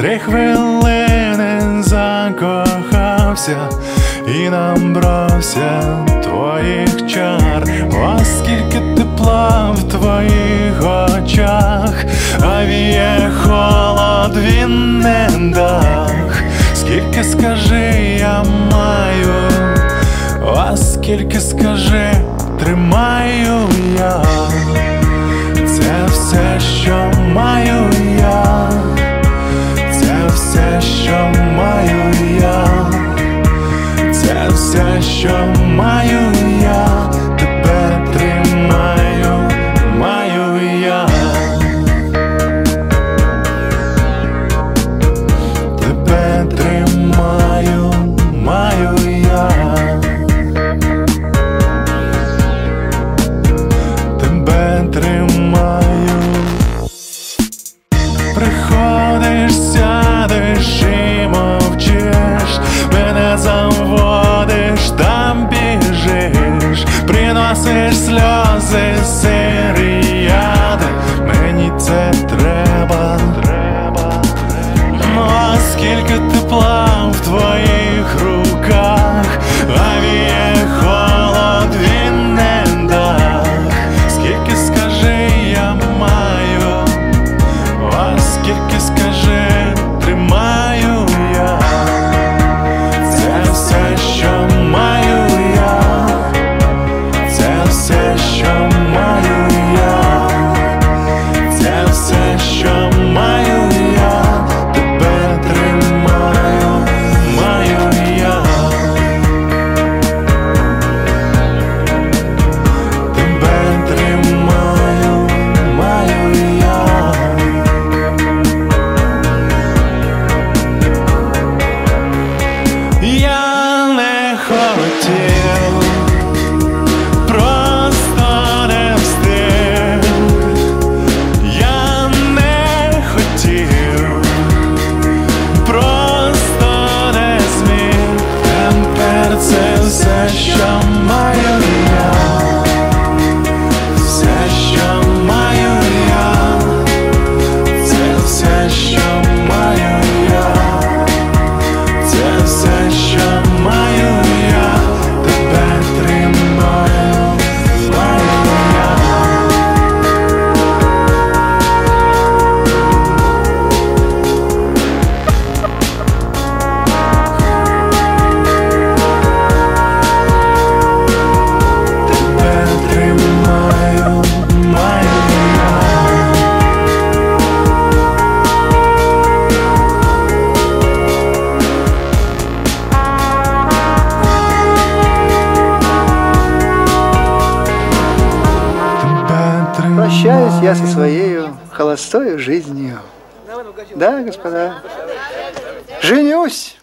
три хвилини закохався і набрався твоїх чар, оскільки тепла в твоїх очах, а віє холод він не дах, скільки скажи, я маю, оскільки скажи, тримаю я, це все, що маю. все, що маю я. прощаюсь я со своей холостой жизнью. Да, господа. Женюсь!